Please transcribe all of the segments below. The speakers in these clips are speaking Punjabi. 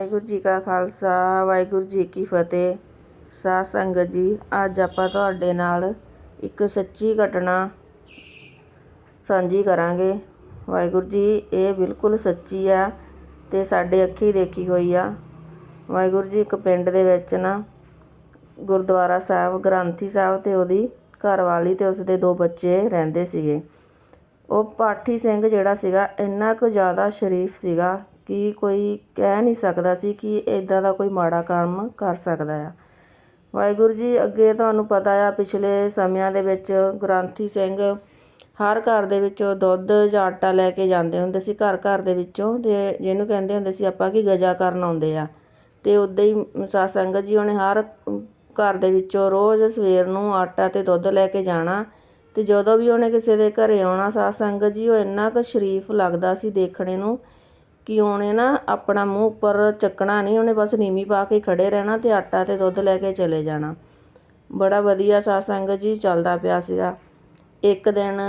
ਵਾਹਿਗੁਰੂ ਜੀ ਕਾ ਖਾਲਸਾ, ਵਾਹਿਗੁਰੂ ਜੀ ਕੀ ਫਤਿਹ। ਸਾਧ ਸੰਗਤ ਜੀ, ਅੱਜ ਆਪਾਂ ਤੁਹਾਡੇ ਨਾਲ ਇੱਕ ਸੱਚੀ ਘਟਨਾ ਸਾਂਝੀ ਕਰਾਂਗੇ। ਵਾਹਿਗੁਰੂ ਜੀ, ਇਹ ਬਿਲਕੁਲ ਸੱਚੀ ਆ ਤੇ ਸਾਡੇ ਅੱਖੀ ਦੇਖੀ ਹੋਈ ਆ। ਵਾਹਿਗੁਰੂ ਜੀ, ਇੱਕ ਪਿੰਡ ਦੇ ਵਿੱਚ ਨਾ ਗੁਰਦੁਆਰਾ ਸਾਹਿਬ, ਗ੍ਰੰਥੀ ਸਾਹਿਬ ਤੇ ਉਹਦੀ ਘਰਵਾਲੀ ਤੇ ਉਸਦੇ ਦੋ ਬੱਚੇ ਰਹਿੰਦੇ ਸੀਗੇ। ਉਹ ਪਾਠੀ ਸਿੰਘ ਜਿਹੜਾ ਸੀਗਾ, ਇੰਨਾ ਕੁ ਜ਼ਿਆਦਾ ਸ਼ਰੀਫ ਸੀਗਾ ਕਿ ਕੋਈ ਕਹਿ ਨਹੀਂ ਸਕਦਾ ਸੀ ਕਿ ਇੱਦਾਂ ਦਾ ਕੋਈ ਮਾੜਾ ਕੰਮ ਕਰ ਸਕਦਾ ਆ। ਵਾਹਿਗੁਰੂ ਜੀ, ਅੱਗੇ ਤੁਹਾਨੂੰ ਪਤਾ ਆ, ਪਿਛਲੇ ਸਮਿਆਂ ਦੇ ਵਿੱਚ ਗ੍ਰੰਥੀ ਸਿੰਘ ਹਰ ਘਰ ਦੇ ਵਿੱਚੋਂ ਦੁੱਧ ਜਾਂ ਆਟਾ ਲੈ ਕੇ ਜਾਂਦੇ ਹੁੰਦੇ ਸੀ। ਘਰ ਘਰ ਦੇ ਵਿੱਚੋਂ ਤੇ ਜਿਹਨੂੰ ਕਹਿੰਦੇ ਹੁੰਦੇ ਸੀ, ਆਪਾਂ ਕਿ ਗਜਾ ਕਰਨ ਆਉਂਦੇ ਆ। ਤੇ ਉਦਾਂ ਹੀ ਸਾਧ ਸੰਗਤ ਜੀ, ਉਹਨੇ ਹਰ ਘਰ ਦੇ ਵਿੱਚੋਂ ਰੋਜ਼ ਸਵੇਰ ਨੂੰ ਆਟਾ ਤੇ ਦੁੱਧ ਲੈ ਕੇ ਜਾਣਾ। ਤੇ ਜਦੋਂ ਵੀ ਉਹਨੇ ਕਿਸੇ ਦੇ ਘਰੇ ਆਉਣਾ ਸਾਧ ਸੰਗਤ ਜੀ, ਉਹ ਇੰਨਾ ਕੁ ਸ਼ਰੀਫ ਲੱਗਦਾ ਸੀ ਦੇਖਣੇ ਨੂੰ ਕਿ ਉਹਨੇ ਨਾ ਆਪਣਾ ਮੂੰਹ ਉੱਪਰ ਚੱਕਣਾ ਨਹੀਂ, ਉਹਨੇ ਬਸ ਨੀਵੀਂ ਪਾ ਕੇ ਖੜੇ ਰਹਿਣਾ ਅਤੇ ਆਟਾ ਅਤੇ ਦੁੱਧ ਲੈ ਕੇ ਚਲੇ ਜਾਣਾ। ਬੜਾ ਵਧੀਆ ਸਾਧ ਜੀ ਚੱਲਦਾ ਪਿਆ ਸੀਗਾ। ਇੱਕ ਦਿਨ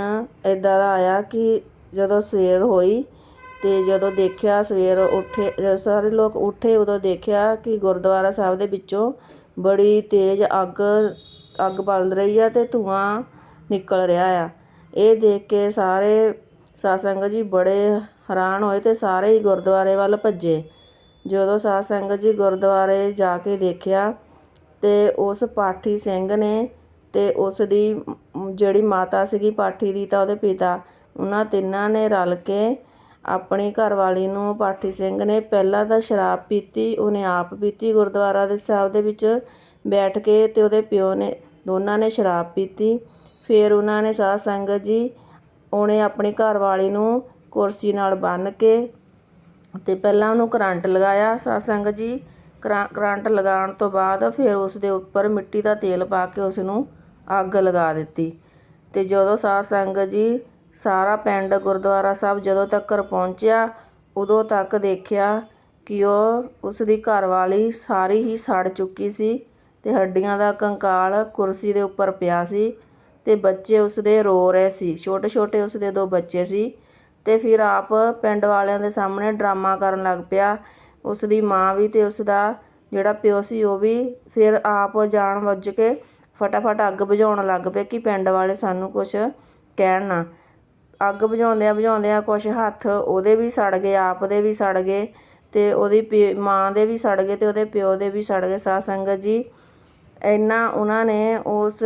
ਇੱਦਾਂ ਦਾ ਆਇਆ ਕਿ ਜਦੋਂ ਸਵੇਰ ਹੋਈ ਅਤੇ ਜਦੋਂ ਦੇਖਿਆ ਸਵੇਰ ਉੱਠੇ, ਜਦੋਂ ਸਾਰੇ ਲੋਕ ਉੱਠੇ ਉਦੋਂ ਦੇਖਿਆ ਕਿ ਗੁਰਦੁਆਰਾ ਸਾਹਿਬ ਦੇ ਵਿੱਚੋਂ ਬੜੀ ਤੇਜ਼ ਅੱਗ ਅੱਗ ਬਲ ਰਹੀ ਆ ਅਤੇ ਧੂਆਂ ਨਿਕਲ ਰਿਹਾ ਆ। ਇਹ ਦੇਖ ਕੇ ਸਾਰੇ ਸਾਧ ਜੀ ਬੜੇ ਹੈਰਾਨ ਹੋਏ ਤੇ ਸਾਰੇ ਹੀ ਗੁਰਦੁਆਰੇ ਵੱਲ ਭੱਜੇ। ਜਦੋਂ ਸਾਧ ਸੰਗਤ ਜੀ ਗੁਰਦੁਆਰੇ ਜਾ ਕੇ ਦੇਖਿਆ ਤੇ ਉਸ ਪਾਠੀ ਸਿੰਘ ਨੇ ਤੇ ਉਸ ਦੀ ਜਿਹੜੀ ਮਾਤਾ ਸੀਗੀ ਪਾਠੀ ਦੀ ਤਾਂ ਉਹਦੇ ਪਿਤਾ, ਉਹਨਾਂ ਤਿੰਨਾਂ ਨੇ ਰਲ ਕੇ ਆਪਣੀ ਘਰਵਾਲੀ ਨੂੰ ਪਾਠੀ ਸਿੰਘ ਨੇ ਪਹਿਲਾਂ ਤਾਂ ਸ਼ਰਾਬ ਪੀਤੀ, ਉਹਨੇ ਆਪ ਪੀਤੀ ਗੁਰਦੁਆਰਾ ਦੇ ਸਾਹਿਬ ਦੇ ਵਿੱਚ ਬੈਠ ਕੇ ਤੇ ਉਹਦੇ ਪਿਓ ਨੇ, ਦੋਨਾਂ ਨੇ ਸ਼ਰਾਬ ਪੀਤੀ। ਫਿਰ ਉਹਨਾਂ ਨੇ ਸਾਧ ਸੰਗਤ ਜੀ ਉਹਨੇ ਆਪਣੀ ਘਰਵਾਲੀ ਨੂੰ ਕੁਰਸੀ ਨਾਲ ਬੰਨ੍ਹ ਕੇ ਅਤੇ ਪਹਿਲਾਂ ਉਹਨੂੰ ਕਰੰਟ ਲਗਾਇਆ। ਸਾਧ ਸੰਗਤ ਜੀ, ਕਰਾਂ- ਕਰੰਟ ਲਗਾਉਣ ਤੋਂ ਬਾਅਦ ਫਿਰ ਉਸ ਦੇ ਉੱਪਰ ਮਿੱਟੀ ਦਾ ਤੇਲ ਪਾ ਕੇ ਉਸ ਨੂੰ ਅੱਗ ਲਗਾ ਦਿੱਤੀ। ਅਤੇ ਜਦੋਂ ਸਾਧ ਜੀ ਸਾਰਾ ਪਿੰਡ ਗੁਰਦੁਆਰਾ ਸਾਹਿਬ ਜਦੋਂ ਤੱਕ ਪਹੁੰਚਿਆ, ਉਦੋਂ ਤੱਕ ਦੇਖਿਆ ਕਿ ਉਹ ਉਸ ਦੀ ਘਰਵਾਲੀ ਸਾਰੀ ਹੀ ਸੜ ਚੁੱਕੀ ਸੀ ਅਤੇ ਹੱਡੀਆਂ ਦਾ ਕੰਕਾਲ ਕੁਰਸੀ ਦੇ ਉੱਪਰ ਪਿਆ ਸੀ ਅਤੇ ਬੱਚੇ ਉਸ ਦੇ ਰੋ ਰਹੇ ਸੀ। ਛੋਟੇ ਛੋਟੇ ਉਸ ਦੇ ਦੋ ਬੱਚੇ ਸੀ। ਅਤੇ ਫਿਰ ਆਪ ਪਿੰਡ ਵਾਲਿਆਂ ਦੇ ਸਾਹਮਣੇ ਡਰਾਮਾ ਕਰਨ ਲੱਗ ਪਿਆ। ਉਸ ਦੀ ਮਾਂ ਵੀ ਅਤੇ ਉਸ ਦਾ ਜਿਹੜਾ ਪਿਓ ਸੀ, ਉਹ ਵੀ ਫਿਰ ਆਪ ਜਾਣ ਵੱਜ ਕੇ ਫਟਾਫਟ ਅੱਗ ਬੁਝਾਉਣ ਲੱਗ ਪਏ ਕਿ ਪਿੰਡ ਵਾਲੇ ਸਾਨੂੰ ਕੁਝ ਕਹਿਣ ਨਾ। ਅੱਗ ਬੁਝਾਉਂਦਿਆਂ ਬੁਝਾਉਂਦਿਆਂ ਕੁਝ ਹੱਥ ਉਹਦੇ ਵੀ ਸੜ ਗਏ, ਆਪ ਦੇ ਵੀ ਸੜ ਗਏ ਅਤੇ ਉਹਦੀ ਪੇ- ਮਾਂ ਦੇ ਵੀ ਸੜ ਗਏ ਅਤੇ ਉਹਦੇ ਪਿਓ ਦੇ ਵੀ ਸੜ ਗਏ। ਸਾਧ ਸੰਗਤ ਜੀ, ਇੰਨਾ ਉਹਨਾਂ ਨੇ ਉਸ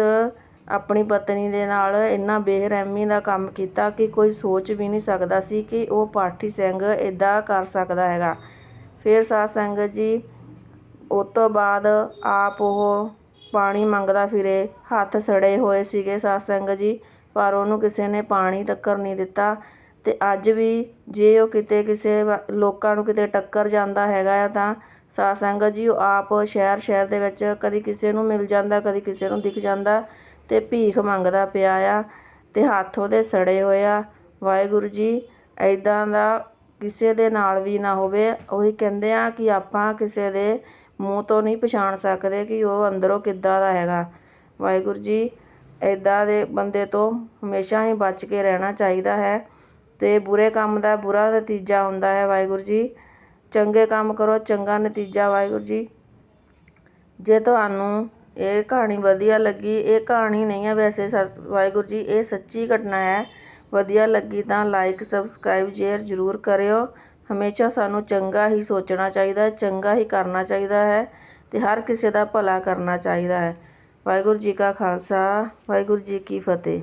ਆਪਣੀ ਪਤਨੀ ਦੇ ਨਾਲ ਇੰਨਾ ਬੇਰਹਿਮੀ ਦਾ ਕੰਮ ਕੀਤਾ ਕਿ ਕੋਈ ਸੋਚ ਵੀ ਨਹੀਂ ਸਕਦਾ ਸੀ ਕਿ ਉਹ ਪਾਠੀ ਸਿੰਘ ਇਦਾਂ ਕਰ ਸਕਦਾ ਹੈਗਾ। ਫਿਰ ਸਾਧ ਸੰਗਤ ਜੀ, ਉਸ ਤੋਂ ਬਾਅਦ ਆਪ ਉਹ ਪਾਣੀ ਮੰਗਦਾ ਫਿਰੇ, ਹੱਥ ਸੜੇ ਹੋਏ ਸੀਗੇ ਸਾਧ ਸੰਗਤ ਜੀ, ਪਰ ਉਹਨੂੰ ਕਿਸੇ ਨੇ ਪਾਣੀ ਤੱਕਰ ਨਹੀਂ ਦਿੱਤਾ। ਤੇ ਅੱਜ ਵੀ ਜੇ ਉਹ ਕਿਤੇ ਕਿਸੇ ਵ- ਲੋਕਾਂ ਨੂੰ ਕਿਤੇ ਟੱਕਰ ਜਾਂਦਾ ਹੈਗਾ ਆ ਤਾਂ ਸਾਧ ਸੰਗਤ ਜੀ, ਉਹ ਆਪ ਸ਼ਹਿਰ ਸ਼ਹਿਰ ਦੇ ਵਿੱਚ ਕਦੀ ਕਿਸੇ ਨੂੰ ਮਿਲ ਜਾਂਦਾ, ਕਦੀ ਕਿਸੇ ਨੂੰ ਦਿਖ ਜਾਂਦਾ। ਤੇ ਭੀਖ ਮੰਗਦਾ ਪਿਆ ਆ ਤੇ ਹੱਥ ਉਹਦੇ ਸੜੇ ਹੋਏ ਆ। ਵਾਹਿਗੁਰੂ ਜੀ ਐਦਾਂ ਦਾ ਕਿਸੇ ਦੇ ਨਾਲ ਵੀ ਨਾ ਹੋਵੇ। ਉਹੀ ਕਹਿੰਦੇ ਆ ਕਿ ਆਪਾਂ ਕਿਸੇ ਦੇ ਮੂੰਹ ਤੋਂ ਨਹੀਂ ਪਛਾਣ ਸਕਦੇ ਕਿ ਉਹ ਅੰਦਰੋਂ ਕਿੱਦਾਂ ਦਾ ਹੈਗਾ। ਵਾਹਿਗੁਰੂ ਜੀ ਐਦਾਂ ਦੇ ਬੰਦੇ ਤੋਂ ਹਮੇਸ਼ਾ ਹੀ ਬਚ ਕੇ ਰਹਿਣਾ ਚਾਹੀਦਾ ਹੈ ਤੇ ਬੁਰੇ ਕੰਮ ਦਾ ਬੁਰਾ ਨਤੀਜਾ ਹੁੰਦਾ ਹੈ ਵਾਹਿਗੁਰੂ ਜੀ। ਚੰਗੇ ਕੰਮ ਕਰੋ, ਚੰਗਾ ਨਤੀਜਾ ਵਾਹਿਗੁਰੂ ਜੀ। ਜੇ ਤੁਹਾਨੂੰ ਇਹ ਕਹਾਣੀ ਵਧੀਆ ਲੱਗੀ। ਇਹ ਕਹਾਣੀ ਨਹੀਂ ਹੈ ਵੈਸੇ। ਸੱਚ- ਵਾਹਿਗੁਰੂ ਜੀ, ਇਹ ਸੱਚੀ ਘਟਨਾ ਹੈ। ਵਧੀਆ ਲੱਗੀ ਤਾਂ ਲਾਈਕ ਸਬਸਕ੍ਰਾਈਬ ਸ਼ੇਅਰ ਜ਼ਰੂਰ ਕਰਿਓ। ਹਮੇਸ਼ਾ ਸਾਨੂੰ ਚੰਗਾ ਹੀ ਸੋਚਣਾ ਚਾਹੀਦਾ ਚੰਗਾ ਹੀ ਕਰਨਾ ਚਾਹੀਦਾ ਹੈ ਤੇ ਹਰ ਕਿਸੇ ਦਾ ਭਲਾ ਕਰਨਾ ਚਾਹੀਦਾ ਹੈ। ਵਾਹਿਗੁਰੂ ਜੀ ਕਾ ਖਾਲਸਾ, ਵਾਹਿਗੁਰੂ ਜੀ ਕੀ ਫਤਿਹ।